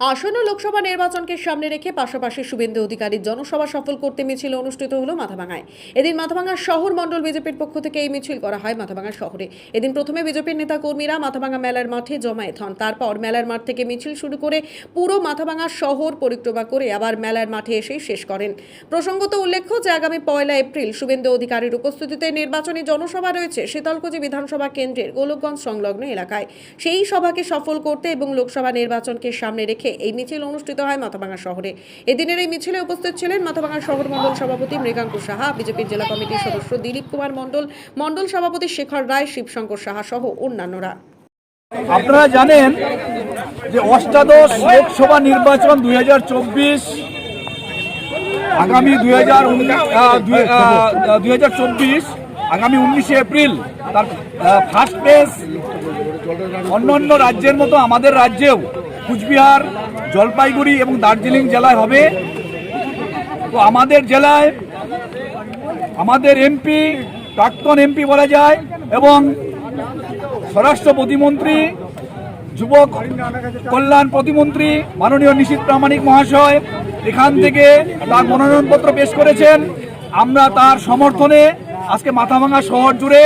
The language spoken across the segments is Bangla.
আসন্ন লোকসভা নির্বাচনকে সামনে রেখে পাশাপাশি শুভেন্দু অধিকারীর জনসভা সফল করতে মিছিল অনুষ্ঠিত হলো মাথাভাঙায়। এদিন মাথাভাঙা শহর মণ্ডল বিজেপির পক্ষ থেকে এই মিছিল করা হয় মাথাভাঙা শহরে। এদিন প্রথমে বিজেপির নেতা কর্মীরা মাথাভাঙা মেলার মাঠে জমায়েত হন। তারপর মেলার মাঠ থেকে মিছিল শুরু করে পুরো মাথাভাঙা শহর পরিক্রমা করে আবার মেলার মাঠে এসে শেষ করেন। প্রসঙ্গত উল্লেখ্য যে আগামী পয়লা এপ্রিল শুভেন্দু অধিকারীর উপস্থিতিতে নির্বাচনী জনসভা রয়েছে শীতলকুচি বিধানসভা কেন্দ্রের গোলকগঞ্জ সংলগ্ন এলাকায়। সেই সভাকে সফল করতে এবং লোকসভা নির্বাচনকে সামনে রেখে এই মিছিল অনুষ্ঠিত হয় মাথাভাঙা শহরে। এদিনের এই মিছিলে উপস্থিত ছিলেন মাথাভাঙা শহর মণ্ডল সভাপতি মৃগাঙ্কু সাহা, বিজেপির জেলা কমিটির সদস্য দিলীপ কুমার মণ্ডল মণ্ডল সভাপতি শেখর রায়, শিবশঙ্কর সাহা সহ অন্যান্যরা। আপনারা জানেন যে অষ্টাদশ লোকসভা নির্বাচন দুই আগামী দুই আগামী উনিশে এপ্রিল, তার ফার্স্ট ফেজ অন্যান্য রাজ্যের মতো আমাদের রাজ্যেও কুচবিহার, জলপাইগুড়ি এবং দার্জিলিং জেলায় হবে। তো আমাদের জেলায় আমাদের এমপি প্রাক্তন এমপি বলা যায়, এবং স্বরাষ্ট্র প্রতিমন্ত্রী, যুবক কল্যাণ প্রতিমন্ত্রী, মাননীয় নিশীত প্রামাণিক মহাশয় এখান থেকে তার মনোনয়নপত্র পেশ করেছেন। আমরা তার সমর্থনে আজকে মাথাভাঙা শহর জুড়ে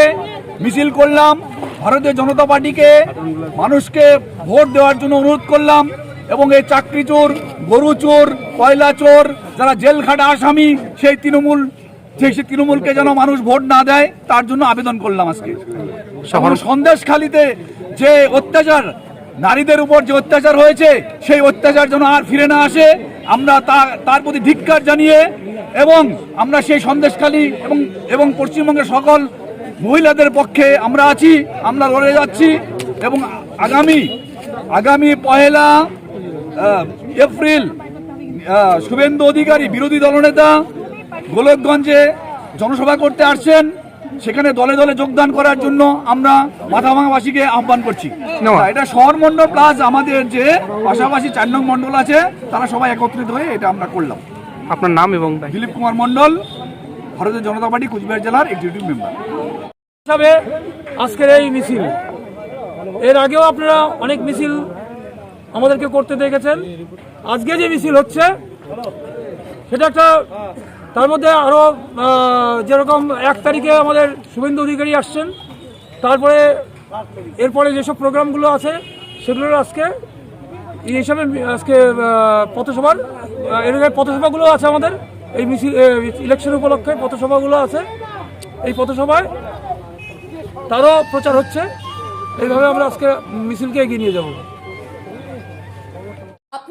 মিছিল করলাম। ভারতীয় জনতা পার্টিকে মানুষকে ভোট দেওয়ার জন্য অনুরোধ করলাম এবং এই চাকরি চোর গরু চোর কয়লা চোর যারা জেল খাটা আসামি সেই তৃণমূল সেই তৃণমূলকে যেন মানুষ ভোট না দেয় তার জন্য আবেদন করলাম আজকে। সন্দেশখালিতে যে অত্যাচার নারীদের উপর যে অত্যাচার হয়েছে সেই অত্যাচার যেন আর ফিরে না আসে আমরা তার প্রতি ধিক্কার জানিয়ে এবং আমরা সেই সন্দেশখালী এবং এবং পশ্চিমবঙ্গের সকল মহিলাদের পক্ষে আমরা আছি আমরা লড়ে যাচ্ছি এবং আগামী আগামী পহেলা এপ্রিল শুভেন্দু অধিকারী বিরোধী দলনেতা গোলকগঞ্জে জনসভা করতে আসছেন। সেখানে দলে দলে যোগদান করার জন্য আমরা মাথাভাঙাবাসীকে আহ্বান করছি। এটা শহর মন্ডল প্লাস আমাদের যে পাশাপাশি চার নং মন্ডল আছে তারা সবাই একত্রিত হয়ে এটা আমরা করলাম। আপনার নাম এবং। দিলীপ কুমার মন্ডল ভারতীয় জনতা পার্টি কুচবিহার জেলার এক্সিকিউটিভ মেম্বার হিসাবে আজকের এই মিছিল, এর আগেও আপনারা অনেক মিছিল আমাদেরকে করতে দেখেছেন। আজকে যে মিছিল হচ্ছে, সেটা একটা, তার মধ্যে আরও যেরকম এক তারিখে আমাদের শুভেন্দু অধিকারী আসছেন, তারপরে এরপরে যেসব প্রোগ্রামগুলো আছে, সেগুলোর আজকে, এই হিসাবে, আজকে পথসভার এর পথসভাগুলো আছে আমাদের। এই মিছিল ইলেকশন উপলক্ষে পথসভাগুলো আছে। এই পথসভায় তারও প্রচার হচ্ছে। এইভাবে আমরা আজকে মিছিলকে এগিয়ে নিয়ে যাব।